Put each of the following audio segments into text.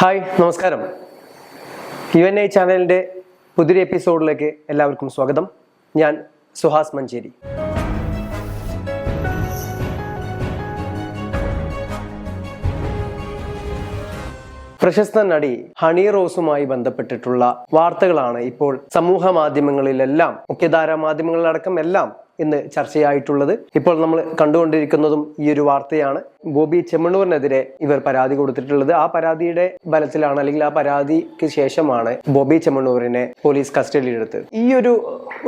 Hi നമസ്കാരം. U N I ചാനലിന്റെ പുതിയൊരു എപ്പിസോഡിലേക്ക് എല്ലാവർക്കും സ്വാഗതം. ഞാൻ സുഹാസ് മഞ്ചേരി. പ്രശസ്ത നടി ഹണി റോസുമായി ബന്ധപ്പെട്ടിട്ടുള്ള വാർത്തകളാണ് ഇപ്പോൾ സമൂഹ മാധ്യമങ്ങളിലെല്ലാം മുഖ്യധാരാ മാധ്യമങ്ങളിലടക്കം എല്ലാം ഇന്ന് ചർച്ചയായിട്ടുള്ളത്. ഇപ്പോൾ നമ്മൾ കണ്ടുകൊണ്ടിരിക്കുന്നതും ഈ ഒരു വാർത്തയാണ്. ബോബി ചെമ്മണ്ണൂരിനെതിരെ ഇവർ പരാതി കൊടുത്തിട്ടുള്ളത്. ആ പരാതിയുടെ ബലത്തിലാണ് അല്ലെങ്കിൽ ആ പരാതിക്ക് ശേഷമാണ് ബോബി ചെമ്മണ്ണൂരിനെ പോലീസ് കസ്റ്റഡിയിലെടുത്ത്. ഈ ഒരു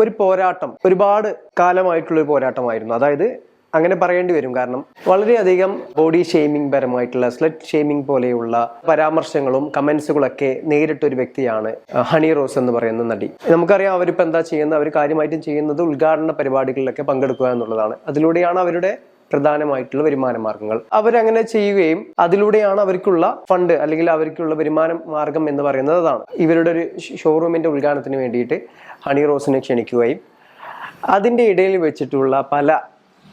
ഒരു പോരാട്ടം ഒരുപാട് കാലമായിട്ടുള്ള ഒരു പോരാട്ടമായിരുന്നു. അതായത് അങ്ങനെ പറയേണ്ടി വരും. കാരണം വളരെയധികം ബോഡി ഷെയ്മിംഗ് പരമായിട്ടുള്ള സ്ലെറ്റ് ഷെയ്മിംഗ് പോലെയുള്ള പരാമർശങ്ങളും കമൻസുകളൊക്കെ നേരിട്ട ഒരു വ്യക്തിയാണ് ഹണി റോസ് എന്ന് പറയുന്ന നടി. നമുക്കറിയാം അവരിപ്പോൾ എന്താ ചെയ്യുന്നത്? അവർ കാര്യമായിട്ടും ചെയ്യുന്നത് ഉദ്ഘാടന പരിപാടികളിലൊക്കെ പങ്കെടുക്കുക എന്നുള്ളതാണ്. അതിലൂടെയാണ് അവരുടെ പ്രധാനമായിട്ടുള്ള വരുമാന മാർഗങ്ങൾ. അവരങ്ങനെ ചെയ്യുകയും അതിലൂടെയാണ് അവർക്കുള്ള ഫണ്ട് അല്ലെങ്കിൽ അവർക്കുള്ള വരുമാന മാർഗം എന്ന് പറയുന്നത് അതാണ്. ഇവരുടെ ഒരു ഷോറൂമിന്റെ ഉദ്ഘാടനത്തിന് വേണ്ടിയിട്ട് ഹണി റോസിനെ ക്ഷണിക്കുകയും അതിന്റെ ഇടയിൽ വെച്ചിട്ടുള്ള പല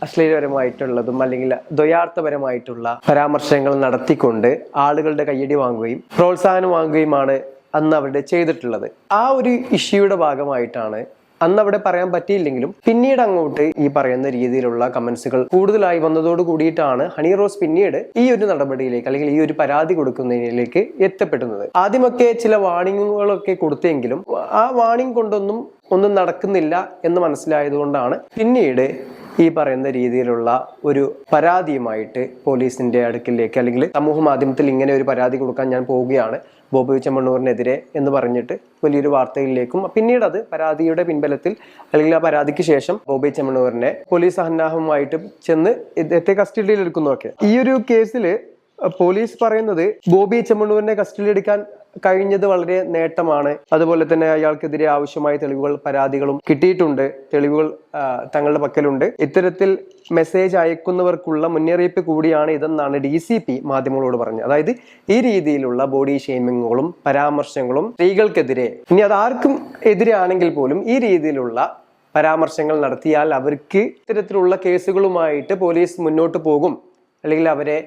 അശ്ലീലപരമായിട്ടുള്ളതും അല്ലെങ്കിൽ ദ്വയാർത്ഥപരമായിട്ടുള്ള പരാമർശങ്ങൾ നടത്തിക്കൊണ്ട് ആളുകളുടെ കയ്യടി വാങ്ങുകയും പ്രോത്സാഹനം വാങ്ങുകയുമാണ് അന്ന് അവിടെ ചെയ്തിട്ടുള്ളത്. ആ ഒരു ഇഷ്യൂയുടെ ഭാഗമായിട്ടാണ് അന്ന് അവിടെ പറയാൻ പറ്റിയില്ലെങ്കിലും പിന്നീട് അങ്ങോട്ട് ഈ പറയുന്ന രീതിയിലുള്ള കമന്റ്സുകൾ കൂടുതലായി വന്നതോട് കൂടിയിട്ടാണ് ഹണി റോസ് പിന്നീട് ഈ ഒരു നടപടിയിലേക്ക് അല്ലെങ്കിൽ ഈ ഒരു പരാതി കൊടുക്കുന്നതിലേക്ക് എത്തപ്പെടുന്നത്. ആദ്യമൊക്കെ ചില വാണിങ്ങുകളൊക്കെ കൊടുത്തെങ്കിലും ആ വാണിംഗ് കൊണ്ടൊന്നും ഒന്നും നടക്കുന്നില്ല എന്ന് മനസ്സിലായതുകൊണ്ടാണ് പിന്നീട് ഈ പറയുന്ന രീതിയിലുള്ള ഒരു പരാതിയുമായിട്ട് പോലീസിന്റെ അടുക്കിലേക്ക് അല്ലെങ്കിൽ സമൂഹ മാധ്യമത്തിൽ ഇങ്ങനെ ഒരു പരാതി കൊടുക്കാൻ ഞാൻ പോവുകയാണ് ബോബി ചെമ്മണ്ണൂറിനെതിരെ എന്ന് പറഞ്ഞിട്ട് വലിയൊരു വാർത്തയിലേക്കും പിന്നീട് അത് പരാതിയുടെ പിൻബലത്തിൽ അല്ലെങ്കിൽ ആ പരാതിക്ക് ശേഷം ബോബി ചെമ്മണ്ണൂറിനെ പോലീസ് സന്നാഹവുമായിട്ട് ചെന്ന് ഇദ്ദേഹത്തെ കസ്റ്റഡിയിൽ എടുക്കുന്നതൊക്കെ ഈ ഒരു കേസിൽ പോലീസ് പറയുന്നത് ബോബി ചെമ്മണ്ണൂരിനെ കസ്റ്റഡിയിൽ എടുക്കാൻ കഴിഞ്ഞത് വളരെ നേട്ടമാണ്. അതുപോലെ തന്നെ അയാൾക്കെതിരെ ആവശ്യമായ തെളിവുകൾ പരാതികളും കിട്ടിയിട്ടുണ്ട്. തെളിവുകൾ തങ്ങളുടെ പക്കലുണ്ട്. ഇത്തരത്തിൽ മെസ്സേജ് അയക്കുന്നവർക്കുള്ള മുന്നറിയിപ്പ് കൂടിയാണ് ഇതെന്നാണ് ഡി സി പി മാധ്യമങ്ങളോട് പറഞ്ഞത്. അതായത് ഈ രീതിയിലുള്ള ബോഡി ഷെയ്മിങ്ങുകളും പരാമർശങ്ങളും സ്ത്രീകൾക്കെതിരെ ഇനി അത് ആർക്കും എതിരെ ആണെങ്കിൽ പോലും ഈ രീതിയിലുള്ള പരാമർശങ്ങൾ നടത്തിയാൽ അവർക്ക് ഇത്തരത്തിലുള്ള കേസുകളുമായിട്ട് പോലീസ് മുന്നോട്ട് പോകും. അല്ലെങ്കിൽ അവരെ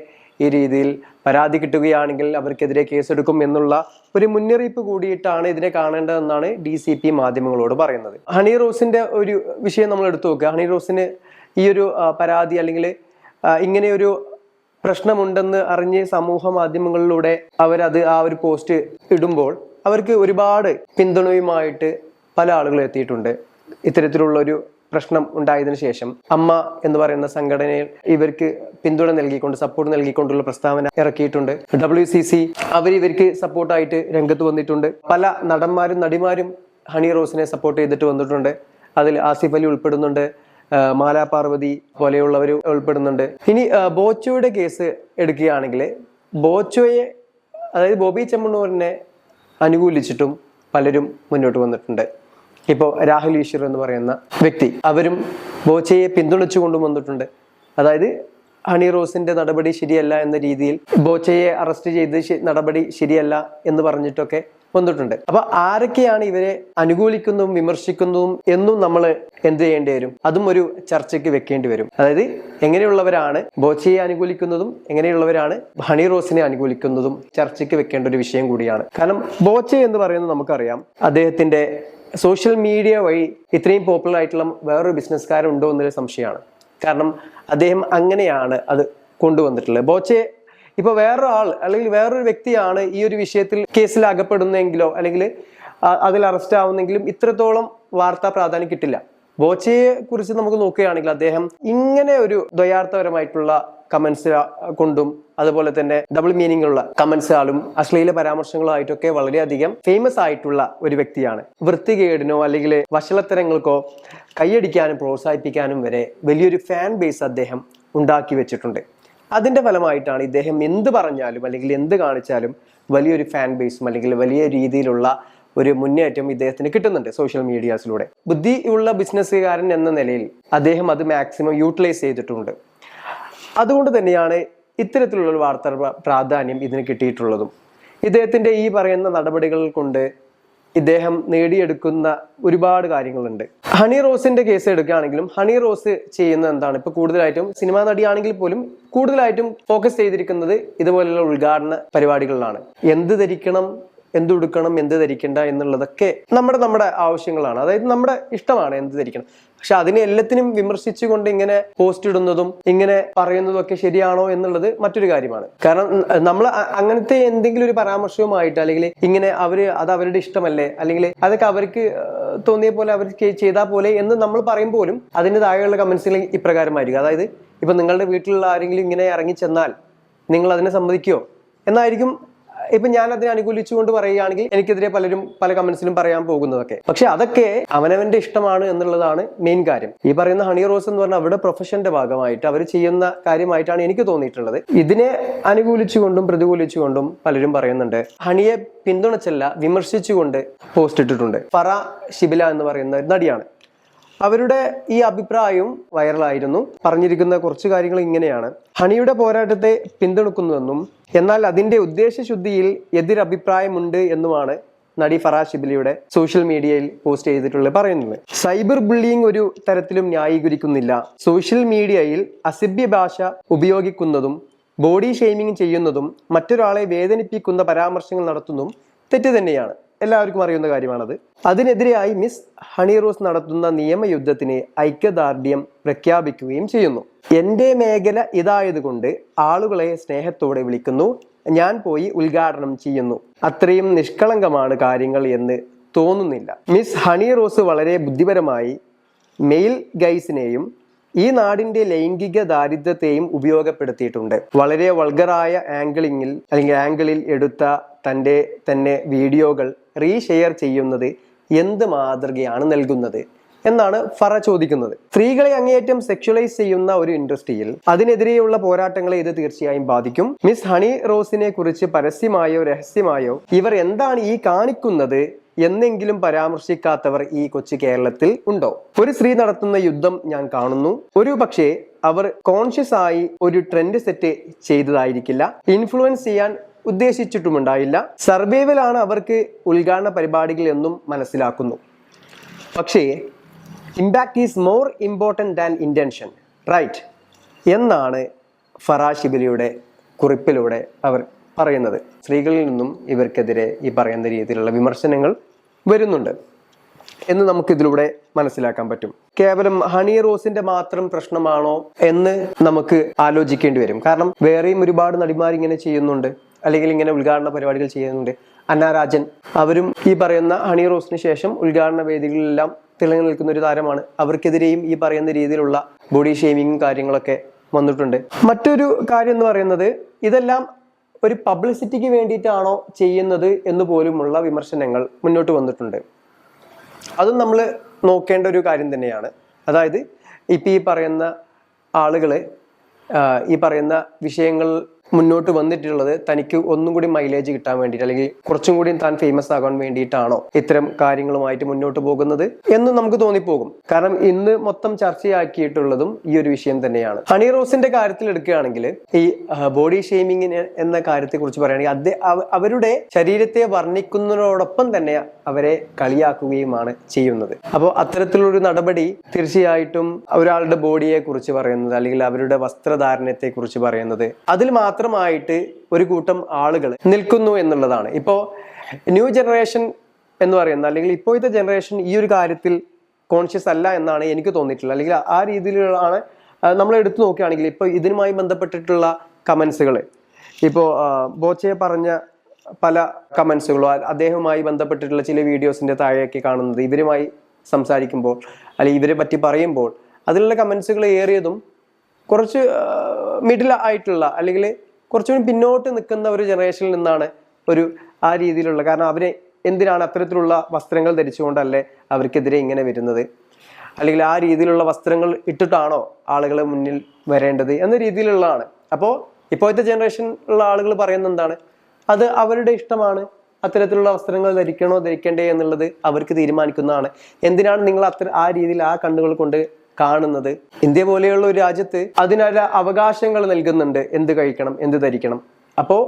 ഈ രീതിയിൽ പരാതി കിട്ടുകയാണെങ്കിൽ അവർക്കെതിരെ കേസെടുക്കും എന്നുള്ള ഒരു മുന്നറിയിപ്പ് കൂടിയിട്ടാണ് ഇതിനെ കാണേണ്ടതെന്നാണ് ഡി സി പി മാധ്യമങ്ങളോട് പറയുന്നത്. ഹണി റോസിന്റെ ഒരു വിഷയം നമ്മൾ എടുത്തു നോക്കുക. ഹണി റോസിന് ഈ ഒരു പരാതി അല്ലെങ്കിൽ ഇങ്ങനെയൊരു പ്രശ്നമുണ്ടെന്ന് അറിഞ്ഞ് സമൂഹ മാധ്യമങ്ങളിലൂടെ അവരത് ആ ഒരു പോസ്റ്റ് ഇടുമ്പോൾ അവർക്ക് ഒരുപാട് പിന്തുണയുമായിട്ട് പല ആളുകളും എത്തിയിട്ടുണ്ട്. ഇത്തരത്തിലുള്ള ഒരു പ്രശ്നം ഉണ്ടായതിനു ശേഷം അമ്മ എന്ന് പറയുന്ന സംഘടനയിൽ ഇവർക്ക് പിന്തുണ നൽകിക്കൊണ്ട് സപ്പോർട്ട് നൽകിക്കൊണ്ടുള്ള പ്രസ്താവന ഇറക്കിയിട്ടുണ്ട്. ഡബ്ല്യു സി സി അവർ ഇവർക്ക് സപ്പോർട്ടായിട്ട് രംഗത്ത് വന്നിട്ടുണ്ട്. പല നടന്മാരും നടിമാരും ഹണി റോസിനെ സപ്പോർട്ട് ചെയ്തിട്ട് വന്നിട്ടുണ്ട്. അതിൽ ആസിഫ് അലി ഉൾപ്പെടുന്നുണ്ട് മാലാ പാർവതി പോലെയുള്ളവർ ഉൾപ്പെടുന്നുണ്ട്. ഇനി ബോച്ചോയുടെ കേസ് എടുക്കുകയാണെങ്കിൽ ബോച്ചോയെ അതായത് ബോബി ചെമ്മണ്ണൂരിനെ അനുകൂലിച്ചിട്ടും പലരും മുന്നോട്ട് വന്നിട്ടുണ്ട്. ഇപ്പോൾ രാഹുൽ ഈശ്വർ എന്ന് പറയുന്ന വ്യക്തി അവരും ബോച്ചയെ പിന്തുണച്ചു കൊണ്ടുവന്നിട്ടുണ്ട് അതായത് ഹണി റോസിന്റെ നടപടി ശരിയല്ല എന്ന രീതിയിൽ ബോച്ചയെ അറസ്റ്റ് ചെയ്ത് നടപടി ശരിയല്ല എന്ന് പറഞ്ഞിട്ടൊക്കെ വന്നിട്ടുണ്ട്. അപ്പൊ ആരൊക്കെയാണ് ഇവരെ അനുകൂലിക്കുന്നതും വിമർശിക്കുന്നതും എന്നും നമ്മൾ എന്ത് ചെയ്യേണ്ടി വരും? അതും ഒരു ചർച്ചയ്ക്ക് വെക്കേണ്ടി വരും. അതായത് എങ്ങനെയുള്ളവരാണ് ബോച്ചയെ അനുകൂലിക്കുന്നതും എങ്ങനെയുള്ളവരാണ് ഹണി റോസിനെ അനുകൂലിക്കുന്നതും ചർച്ചയ്ക്ക് വെക്കേണ്ട ഒരു വിഷയം കൂടിയാണ്. കാരണം ബോച്ച എന്ന് പറയുന്നത് നമുക്കറിയാം അദ്ദേഹത്തിന്റെ സോഷ്യൽ മീഡിയ വഴി ഇത്രയും പോപ്പുലർ ആയിട്ടുള്ള വേറൊരു ബിസിനസ്സുകാരുണ്ടോ എന്നൊരു സംശയമാണ്. കാരണം അദ്ദേഹം അങ്ങനെയാണ് അത് കൊണ്ടുവന്നിട്ടുള്ളത്. ബോച്ചെ ഇപ്പൊ വേറൊരാൾ അല്ലെങ്കിൽ വേറൊരു വ്യക്തിയാണ് ഈ ഒരു വിഷയത്തിൽ കേസിൽ അകപ്പെടുന്നെങ്കിലോ അല്ലെങ്കിൽ അതിൽ അറസ്റ്റ് ആവുന്നെങ്കിലും ഇത്രത്തോളം വാർത്താ പ്രാധാന്യം കിട്ടില്ല. ബോച്ചയെ കുറിച്ച് നമുക്ക് നോക്കുകയാണെങ്കിൽ അദ്ദേഹം ഇങ്ങനെ ഒരു ദ്വയാർത്ഥപരമായിട്ടുള്ള കമന്റ്സ് കൊണ്ടും അതുപോലെ തന്നെ ഡബിൾ മീനിങ് ഉള്ള കമന്റ്സുകളും അശ്ലീല പരാമർശങ്ങളുമായിട്ടൊക്കെ വളരെയധികം ഫേമസ് ആയിട്ടുള്ള ഒരു വ്യക്തിയാണ്. വൃത്തികേടിനോ അല്ലെങ്കിൽ വഷളത്തരങ്ങൾക്കോ കൈയടിക്കാനും പ്രോത്സാഹിപ്പിക്കാനും വരെ വലിയൊരു ഫാൻ ബേസ് അദ്ദേഹം ഉണ്ടാക്കി വെച്ചിട്ടുണ്ട്. അതിന്റെ ഫലമായിട്ടാണ് ഇദ്ദേഹം എന്ത് പറഞ്ഞാലും അല്ലെങ്കിൽ എന്ത് കാണിച്ചാലും വലിയൊരു ഫാൻ ബേസും അല്ലെങ്കിൽ വലിയ രീതിയിലുള്ള ഒരു മുന്നേറ്റം ഇദ്ദേഹത്തിന് കിട്ടുന്നുണ്ട് സോഷ്യൽ മീഡിയാസിലൂടെ ബുദ്ധിയുള്ള ബിസിനസ്സുകാരൻ എന്ന നിലയിൽ അദ്ദേഹം അത് മാക്സിമം യൂട്ടിലൈസ് ചെയ്തിട്ടുണ്ട്. അതുകൊണ്ട് തന്നെയാണ് ഇത്തരത്തിലുള്ള വാർത്ത പ്രാധാന്യം ഇതിന് കിട്ടിയിട്ടുള്ളതും. ഇദ്ദേഹത്തിന്റെ ഈ പറയുന്ന നടപടികൾ കൊണ്ട് ഇദ്ദേഹം നേടിയെടുക്കുന്ന ഒരുപാട് കാര്യങ്ങളുണ്ട്. ഹണി റോസിന്റെ കേസ് എടുക്കുകയാണെങ്കിലും ഹണി റോസ് ചെയ്യുന്ന എന്താണ്? ഇപ്പൊ കൂടുതലായിട്ടും സിനിമാ നടിയാണെങ്കിൽ പോലും കൂടുതലായിട്ടും ഫോക്കസ് ചെയ്തിരിക്കുന്നത് ഇതുപോലെയുള്ള ഉദ്ഘാടന പരിപാടികളിലാണ്. എന്ത് ധരിക്കണം? എന്ത് ഉടുക്കണം എന്ത് ധരിക്കണ്ട എന്നുള്ളതൊക്കെ നമ്മുടെ നമ്മുടെ ആവശ്യങ്ങളാണ്. അതായത് നമ്മുടെ ഇഷ്ടമാണ് എന്ത് ധരിക്കണം. പക്ഷെ അതിനെ എല്ലാത്തിനും വിമർശിച്ചുകൊണ്ട് ഇങ്ങനെ പോസ്റ്റ് ഇടുന്നതും ഇങ്ങനെ പറയുന്നതും ഒക്കെ ശരിയാണോ എന്നുള്ളത് മറ്റൊരു കാര്യമാണ്. കാരണം നമ്മൾ അങ്ങനത്തെ എന്തെങ്കിലും ഒരു പരാമർശവുമായിട്ട് അല്ലെങ്കിൽ ഇങ്ങനെ അവർ അത് അവരുടെ ഇഷ്ടമല്ലേ അല്ലെങ്കിൽ അതൊക്കെ അവർക്ക് തോന്നിയ പോലെ അവർ ചെയ്താൽ പോലെ എന്ന് നമ്മൾ പറയുമ്പോലും അതിന് താഴെയുള്ള കമന്റ്സിൽ ഇപ്രകാരമായിരിക്കും. അതായത് ഇപ്പൊ നിങ്ങളുടെ വീട്ടിലുള്ള ആരെങ്കിലും ഇങ്ങനെ ഇറങ്ങി ചെന്നാൽ നിങ്ങൾ അതിനെ സമ്മതിക്കുമോ എന്നായിരിക്കും ഇപ്പൊ ഞാൻ അതിനെ അനുകൂലിച്ചുകൊണ്ട് പറയുകയാണെങ്കിൽ എനിക്കെതിരെ പലരും പല കമന്റ്സിലും പറയാൻ പോകുന്നതൊക്കെ. പക്ഷെ അതൊക്കെ അവനവന്റെ ഇഷ്ടമാണ് എന്നുള്ളതാണ് മെയിൻ കാര്യം. ഈ പറയുന്ന ഹണി റോസ് എന്ന് പറഞ്ഞാൽ അവരുടെ പ്രൊഫഷന്റെ ഭാഗമായിട്ട് അവർ ചെയ്യുന്ന കാര്യമായിട്ടാണ് എനിക്ക് തോന്നിയിട്ടുള്ളത്. ഇതിനെ അനുകൂലിച്ചുകൊണ്ടും പ്രതികൂലിച്ചുകൊണ്ടും പലരും പറയുന്നുണ്ട്. ഹണിയെ പിന്തുണച്ചല്ല വിമർശിച്ചുകൊണ്ട് പോസ്റ്റ് ഇട്ടിട്ടുണ്ട്. ഫറ ഷിബില എന്ന് പറയുന്ന നടിയാണ്. അവരുടെ ഈ അഭിപ്രായവും വൈറലായിരുന്നു. പറഞ്ഞിരിക്കുന്ന കുറച്ച് കാര്യങ്ങൾ ഇങ്ങനെയാണ്. ഹണിയുടെ പോരാട്ടത്തെ പിന്തുണക്കുന്നുവെന്നും എന്നാൽ അതിന്റെ ഉദ്ദേശശുദ്ധിയിൽ എതിരഭിപ്രായമുണ്ട് എന്നുമാണ് നടി ഫറാ ഷിബിലിയുടെ സോഷ്യൽ മീഡിയയിൽ പോസ്റ്റ് ചെയ്തിട്ടുള്ളത് പറയുന്നത്. സൈബർ ബുള്ളിയിങ് ഒരു തരത്തിലും ന്യായീകരിക്കുന്നില്ല. സോഷ്യൽ മീഡിയയിൽ അസഭ്യ ഭാഷ ഉപയോഗിക്കുന്നതും ബോഡി ഷെയ്മിങ് ചെയ്യുന്നതും മറ്റൊരാളെ വേദനിപ്പിക്കുന്ന പരാമർശങ്ങൾ നടത്തുന്നതും തെറ്റ് തന്നെയാണ്. എല്ലാവർക്കും അറിയുന്ന കാര്യമാണത്. അതിനെതിരെയായി മിസ് ഹണി റോസ് നടത്തുന്ന നിയമയുദ്ധത്തിന് ഐക്യദാർഢ്യം പ്രഖ്യാപിക്കുകയും ചെയ്യുന്നു. എന്റെ മേഖല ഇതായതുകൊണ്ട് ആളുകളെ സ്നേഹത്തോടെ വിളിക്കുന്നു. ഞാൻ പോയി ഉദ്ഘാടനം ചെയ്യുന്നു. അത്രയും നിഷ്കളങ്കമാണ് കാര്യങ്ങൾ എന്ന് തോന്നുന്നില്ല. മിസ് ഹണി റോസ് വളരെ ബുദ്ധിപരമായി മെയിൽ ഗൈസിനെയും ഈ നാടിന്റെ ലൈംഗിക ദാരിദ്ര്യത്തെയും ഉപയോഗപ്പെടുത്തിയിട്ടുണ്ട്. വളരെ വൾഗറായ ആംഗിളിങ്ങിൽ അല്ലെങ്കിൽ ആംഗിളിൽ എടുത്ത തന്റെ തന്നെ വീഡിയോകൾ റീഷെയർ ചെയ്യുന്നത് എന്ത് മാതൃകയാണ് നൽകുന്നത് എന്നാണ് ഫറ ചോദിക്കുന്നത്. സ്ത്രീകളെ അങ്ങേയറ്റം സെക്ഷുവലൈസ് ചെയ്യുന്ന ഒരു ഇൻഡസ്ട്രിയിൽ അതിനെതിരെയുള്ള പോരാട്ടങ്ങളെ ഇത് തീർച്ചയായും ബാധിക്കും. മിസ് ഹണി റോസിനെ കുറിച്ച് പരസ്യമായോ രഹസ്യമായോ ഇവർ എന്താണ് ഈ കാണിക്കുന്നത് എന്നെങ്കിലും പരാമർശിക്കാത്തവർ ഈ കൊച്ചു കേരളത്തിൽ ഉണ്ടോ? ഒരു സ്ത്രീ നടത്തുന്ന യുദ്ധം ഞാൻ കാണുന്നു. ഒരു പക്ഷേ അവർ കോൺഷ്യസ് ആയി ഒരു ട്രെൻഡ് സെറ്റ് ചെയ്തതായിരിക്കില്ല. ഇൻഫ്ലുവൻസ് ചെയ്യാൻ ഉദ്ദേശിച്ചിട്ടുമുണ്ടായില്ല. സർവൈവലാണ് അവർക്ക് ഉദ്ഘാടന പരിപാടികൾ എന്നും മനസ്സിലാക്കുന്നു. പക്ഷേ impact is more important than intention right എന്നാണ് ഫറാഷിബിലിയുടെ കുറിപ്പിലൂടെ അവർ പറയുന്നത്. സ്ത്രീകളിൽ നിന്നും ഇവർക്കെതിരെ ഈ പറയുന്ന രീതിയിലുള്ള വിമർശനങ്ങൾ വരുന്നുണ്ട്. എന്ന് നമുക്കിതിലൂടെ മനസ്സിലാക്കാൻ പറ്റും. കേവലം ഹണി റോസിന്റെ മാത്രം പ്രശ്നമാണോ എന്ന് നമുക്ക് ആലോചിക്കേണ്ടി വരും. കാരണം വേറെയും ഒരുപാട് നടിമാർ ഇങ്ങനെ ചെയ്യുന്നുണ്ട്. അല്ലെങ്കിൽ ഇങ്ങനെ ഉദ്ഘാടന പരിപാടികൾ ചെയ്യുന്നുണ്ട്. അന്നാരാജൻ അവരും ഈ പറയുന്ന ഹണി റോസിന് ശേഷം ഉദ്ഘാടന വേദികളിലെല്ലാം തിളങ്ങി നിൽക്കുന്ന ഒരു താരമാണ്. അവർക്കെതിരെയും ഈ പറയുന്ന രീതിയിലുള്ള ബോഡി ഷേമിങ്ങും കാര്യങ്ങളൊക്കെ വന്നിട്ടുണ്ട്. മറ്റൊരു കാര്യം എന്ന് പറയുന്നത് ഇതെല്ലാം ഒരു പബ്ലിസിറ്റിക്ക് വേണ്ടിയിട്ടാണോ ചെയ്യുന്നത് എന്ന് പോലുമുള്ള വിമർശനങ്ങൾ മുന്നോട്ട് വന്നിട്ടുണ്ട്. അതും നമ്മൾ നോക്കേണ്ട ഒരു കാര്യം തന്നെയാണ്. അതായത് ഇപ്പം ഈ പറയുന്ന ആളുകൾ ഈ പറയുന്ന വിഷയങ്ങൾ മുന്നോട്ട് വന്നിട്ടുള്ളത് തനിക്ക് ഒന്നും കൂടി മൈലേജ് കിട്ടാൻ വേണ്ടിയിട്ട് അല്ലെങ്കിൽ കുറച്ചും കൂടി താൻ ഫേമസ് ആകാൻ വേണ്ടിയിട്ടാണോ ഇത്തരം കാര്യങ്ങളുമായിട്ട് മുന്നോട്ട് പോകുന്നത് എന്ന് നമുക്ക് തോന്നിപ്പോകും. കാരണം ഇന്ന് മൊത്തം ചർച്ചയാക്കിയിട്ടുള്ളതും ഈ ഒരു വിഷയം തന്നെയാണ്. ഹണി റോസിന്റെ കാര്യത്തിൽ എടുക്കുകയാണെങ്കിൽ ഈ ബോഡി ഷെയ്മിങ്ങിന് എന്ന കാര്യത്തെ കുറിച്ച് പറയുകയാണെങ്കിൽ അദ്ദേഹം അവരുടെ ശരീരത്തെ വർണിക്കുന്നതിനോടൊപ്പം തന്നെ അവരെ കളിയാക്കുകയുമാണ് ചെയ്യുന്നത്. അപ്പോൾ ഒരു നടപടി തീർച്ചയായിട്ടും ഒരാളുടെ ബോഡിയെ കുറിച്ച് പറയുന്നത് അല്ലെങ്കിൽ അവരുടെ വസ്ത്രധാരണത്തെ കുറിച്ച് പറയുന്നത് അതിൽ മാത്രമായിട്ട് ഒരു കൂട്ടം ആളുകൾ നിൽക്കുന്നു എന്നുള്ളതാണ്. ഇപ്പോൾ ന്യൂ ജനറേഷൻ എന്ന് പറയുന്ന അല്ലെങ്കിൽ ഇപ്പോഴത്തെ ജനറേഷൻ ഈ ഒരു കാര്യത്തിൽ കോൺഷ്യസ് അല്ല എന്നാണ് എനിക്ക് തോന്നിയിട്ടുള്ളത്. അല്ലെങ്കിൽ ആ രീതിയിലാണ് നമ്മൾ എടുത്തു നോക്കുകയാണെങ്കിൽ ഇപ്പോൾ ഇതിനുമായി ബന്ധപ്പെട്ടിട്ടുള്ള കമൻസുകൾ ഇപ്പോൾ ബോച്ചയെ പറഞ്ഞ പല കമൻസുകളോ അദ്ദേഹവുമായി ബന്ധപ്പെട്ടിട്ടുള്ള ചില വീഡിയോസിന്റെ താഴെയൊക്കെ കാണുന്നത് ഇവരുമായി സംസാരിക്കുമ്പോൾ അല്ലെങ്കിൽ ഇവരെ പറ്റി പറയുമ്പോൾ അതിലുള്ള കമൻസുകൾ ഏറിയതും കുറച്ച് മിഡിൽ ആയിട്ടുള്ള അല്ലെങ്കിൽ കുറച്ചുകൂടി പിന്നോട്ട് നിൽക്കുന്ന ഒരു ജനറേഷനിൽ നിന്നാണ് ഒരു ആ രീതിയിലുള്ള കാരണം അവരെ എന്തിനാണ് അത്തരത്തിലുള്ള വസ്ത്രങ്ങൾ ധരിച്ചുകൊണ്ടല്ലേ അവർക്കെതിരെ ഇങ്ങനെ വരുന്നത്? അല്ലെങ്കിൽ ആ രീതിയിലുള്ള വസ്ത്രങ്ങൾ ഇട്ടിട്ടാണോ ആളുകൾ മുന്നിൽ വരേണ്ടത് എന്ന രീതിയിലുള്ളതാണ്. അപ്പോൾ ഇപ്പോഴത്തെ ജനറേഷൻ ഉള്ള ആളുകൾ പറയുന്ന എന്താണ്? അത് അവരുടെ ഇഷ്ടമാണ്. അത്തരത്തിലുള്ള വസ്ത്രങ്ങൾ ധരിക്കണോ ധരിക്കണ്ടേ എന്നുള്ളത് അവർക്ക് തീരുമാനിക്കുന്നതാണ്. എന്തിനാണ് നിങ്ങൾ അത്ര ആ രീതിയിൽ ആ കണ്ണുകൾ കൊണ്ട് കാണുന്നത്. ഇന്ത്യ പോലെയുള്ള ഒരു രാജ്യത്ത് അതിനൊരു അവകാശങ്ങൾ നൽകുന്നുണ്ട്. എന്ത് കഴിക്കണം എന്ത് ധരിക്കണം. അപ്പോൾ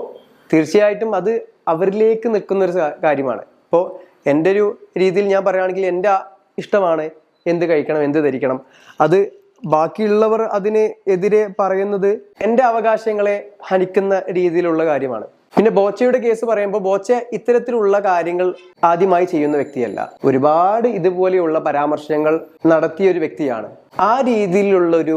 തീർച്ചയായിട്ടും അത് അവരിലേക്ക് നിൽക്കുന്ന ഒരു കാര്യമാണ്. ഇപ്പോൾ എന്റെ ഒരു രീതിയിൽ ഞാൻ പറയുകയാണെങ്കിൽ എന്റെ ഇഷ്ടമാണ് എന്ത് കഴിക്കണം എന്ത് ധരിക്കണം. അത് ബാക്കിയുള്ളവർ അതിന് എതിരെ പറയുന്നത് എന്റെ അവകാശങ്ങളെ ഹനിക്കുന്ന രീതിയിലുള്ള കാര്യമാണ്. പിന്നെ ബോച്ചയുടെ കേസ് പറയുമ്പോൾ ബോച്ച ഇത്തരത്തിലുള്ള കാര്യങ്ങൾ ആദ്യമായി ചെയ്യുന്ന വ്യക്തിയല്ല. ഒരുപാട് ഇതുപോലെയുള്ള പരാമർശങ്ങൾ നടത്തിയ ഒരു വ്യക്തിയാണ്. ആ രീതിയിലുള്ള ഒരു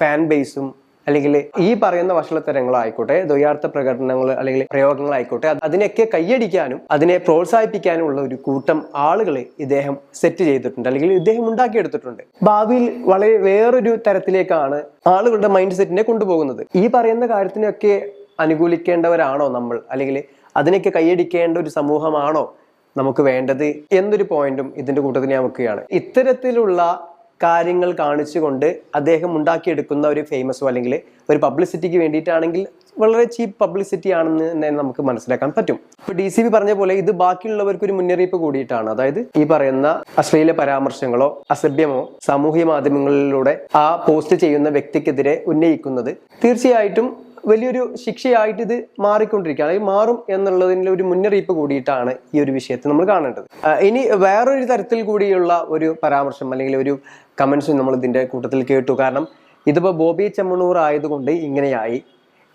ഫാൻ ബേസും അല്ലെങ്കിൽ ഈ പറയുന്ന വഷളത്തരങ്ങളായിക്കോട്ടെ ദ്വയാർത്ഥ പ്രകടനങ്ങൾ അല്ലെങ്കിൽ പ്രയോഗങ്ങളായിക്കോട്ടെ അത് അതിനെയൊക്കെ കൈയടിക്കാനും അതിനെ പ്രോത്സാഹിപ്പിക്കാനും ഉള്ള ഒരു കൂട്ടം ആളുകളെ ഇദ്ദേഹം സെറ്റ് ചെയ്തിട്ടുണ്ട് അല്ലെങ്കിൽ ഇദ്ദേഹം ഉണ്ടാക്കിയെടുത്തിട്ടുണ്ട്. ഭാവിയിൽ വളരെ വേറൊരു തരത്തിലേക്കാണ് ആളുകളുടെ മൈൻഡ് സെറ്റിനെ കൊണ്ടുപോകുന്നത്. ഈ പറയുന്ന കാര്യത്തിനൊക്കെ അനുകൂലിക്കേണ്ടവരാണോ നമ്മൾ? അല്ലെങ്കിൽ അതിനൊക്കെ കൈയടിക്കേണ്ട ഒരു സമൂഹമാണോ നമുക്ക് വേണ്ടത്? എന്നൊരു പോയിന്റും ഇതിന്റെ കൂട്ടത്തിൽ ഞാൻ വെക്കുകയാണ്. ഇത്തരത്തിലുള്ള കാര്യങ്ങൾ കാണിച്ചുകൊണ്ട് അദ്ദേഹം ഉണ്ടാക്കിയെടുക്കുന്ന ഒരു ഫേമസോ അല്ലെങ്കിൽ ഒരു പബ്ലിസിറ്റിക്ക് വേണ്ടിയിട്ടാണെങ്കിൽ വളരെ ചീപ്പ് പബ്ലിസിറ്റി ആണെന്ന് തന്നെ നമുക്ക് മനസ്സിലാക്കാൻ പറ്റും. ഇപ്പൊ ഡി സി ബി പറഞ്ഞ പോലെ ഇത് ബാക്കിയുള്ളവർക്ക് ഒരു മുന്നറിയിപ്പ് കൂടിയിട്ടാണ്. അതായത് ഈ പറയുന്ന അശ്ലീല പരാമർശങ്ങളോ അസഭ്യമോ സാമൂഹ്യ മാധ്യമങ്ങളിലൂടെ ആ പോസ്റ്റ് ചെയ്യുന്ന വ്യക്തിക്കെതിരെ ഉന്നയിക്കുന്നത് തീർച്ചയായിട്ടും വലിയൊരു ശിക്ഷയായിട്ട് ഇത് മാറിക്കൊണ്ടിരിക്കുകയാണ്. അല്ലെങ്കിൽ മാറും എന്നുള്ളതിന്റെ ഒരു മുന്നറിയിപ്പ് കൂടിയിട്ടാണ് ഈ ഒരു വിഷയത്തെ നമ്മൾ കാണേണ്ടത്. ഇനി വേറൊരു തരത്തിൽ കൂടിയുള്ള ഒരു പരാമർശം അല്ലെങ്കിൽ ഒരു കമൻസും നമ്മൾ ഇതിന്റെ കൂട്ടത്തിൽ കേട്ടു. കാരണം ഇതിപ്പോൾ ബോബി ചെമ്മണൂർ ആയതുകൊണ്ട് ഇങ്ങനെയായി.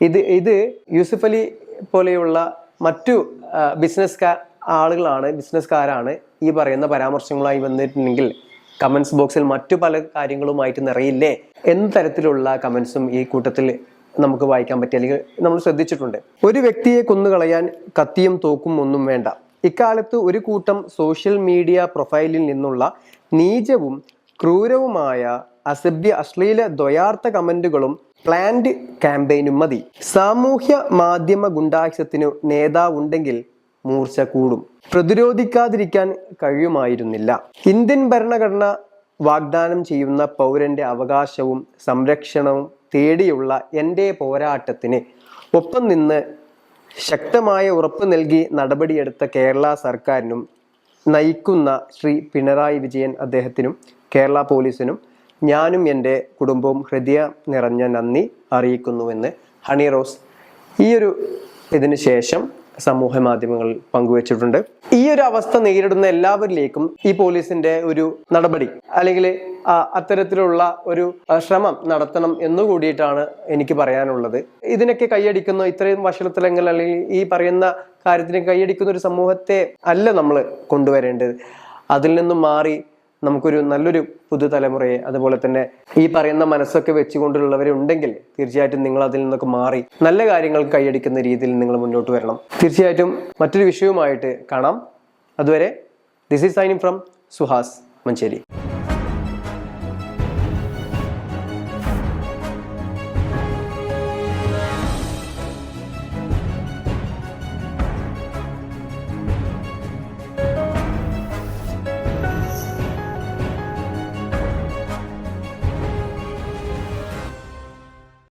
ഇത് ഇത് യൂസുഫ് അലി പോലെയുള്ള മറ്റു ബിസിനസ് ആളുകളാണ് ബിസിനസ്സുകാരാണ് ഈ പറയുന്ന പരാമർശങ്ങളായി വന്നിട്ടുണ്ടെങ്കിൽ കമൻസ് ബോക്സിൽ മറ്റു പല കാര്യങ്ങളുമായിട്ട് നിറയില്ലേ? എന്ന തരത്തിലുള്ള കമൻസും ഈ കൂട്ടത്തിൽ നമുക്ക് വായിക്കാൻ പറ്റി അല്ലെങ്കിൽ നമ്മൾ ശ്രദ്ധിച്ചിട്ടുണ്ട്. ഒരു വ്യക്തിയെ കൊന്നുകളയാൻ കത്തിയും തോക്കും ഒന്നും വേണ്ട. ഇക്കാലത്ത് ഒരു കൂട്ടം സോഷ്യൽ മീഡിയ പ്രൊഫൈലിൽ നിന്നുള്ള നീചവും ക്രൂരവുമായ അസഭ്യ അശ്ലീല ദ്വയാർത്ഥ കമന്റുകളും പ്ലാൻഡ് ക്യാമ്പയിനും മതി. സാമൂഹ്യ മാധ്യമ ഗുണ്ടാക്ഷത്തിനു നേതാവുണ്ടെങ്കിൽ മൂർച്ച കൂടും. പ്രതിരോധിക്കാതിരിക്കാൻ കഴിയുമായിരുന്നില്ല. ഇന്ത്യൻ ഭരണഘടന വാഗ്ദാനം ചെയ്യുന്ന പൗരന്റെ അവകാശവും സംരക്ഷണവും തേടിയുള്ള എന്റെ പോരാട്ടത്തിന് ഒപ്പം നിന്ന് ശക്തമായ ഉറപ്പ് നൽകി നടപടിയെടുത്ത കേരള സർക്കാരിനും നയിക്കുന്ന ശ്രീ പിണറായി വിജയൻ അദ്ദേഹത്തിനും കേരള പോലീസിനും ഞാനും എന്റെ കുടുംബവും ഹൃദയ നിറഞ്ഞ നന്ദി അറിയിക്കുന്നുവെന്ന് ഹണി റോസ് ഈയൊരു ഇതിന് ശേഷം സമൂഹ മാധ്യമങ്ങൾ പങ്കുവച്ചിട്ടുണ്ട്. ഈ ഒരു അവസ്ഥ നേരിടുന്ന എല്ലാവരിലേക്കും ഈ പോലീസിന്റെ ഒരു നടപടി അല്ലെങ്കിൽ അത്തരത്തിലുള്ള ഒരു ശ്രമം നടത്തണം എന്നുകൂടിയിട്ടാണ് എനിക്ക് പറയാനുള്ളത്. ഇതിനൊക്കെ കൈയടിക്കുന്ന ഇത്രയും വഷളത്തിലെങ്കിൽ അല്ലെങ്കിൽ ഈ പറയുന്ന കാര്യത്തിന് കൈയടിക്കുന്ന ഒരു സമൂഹത്തെ അല്ല നമ്മൾ കൊണ്ടുവരേണ്ടത്. അതിൽ നിന്നും മാറി നമുക്കൊരു നല്ലൊരു പുതുതലമുറയെ അതുപോലെ തന്നെ ഈ പറയുന്ന മനസ്സൊക്കെ വെച്ചുകൊണ്ടുള്ളവരെ ഉണ്ടെങ്കിൽ തീർച്ചയായിട്ടും നിങ്ങൾ അതിൽ നിന്നൊക്കെ മാറി നല്ല കാര്യങ്ങൾ കൈയടിക്കുന്ന രീതിയിൽ നിങ്ങൾ മുന്നോട്ട് വരണം. തീർച്ചയായിട്ടും മറ്റൊരു വിഷയവുമായിട്ട് കാണാം. അതുവരെ this is signing from Suhas Manjeri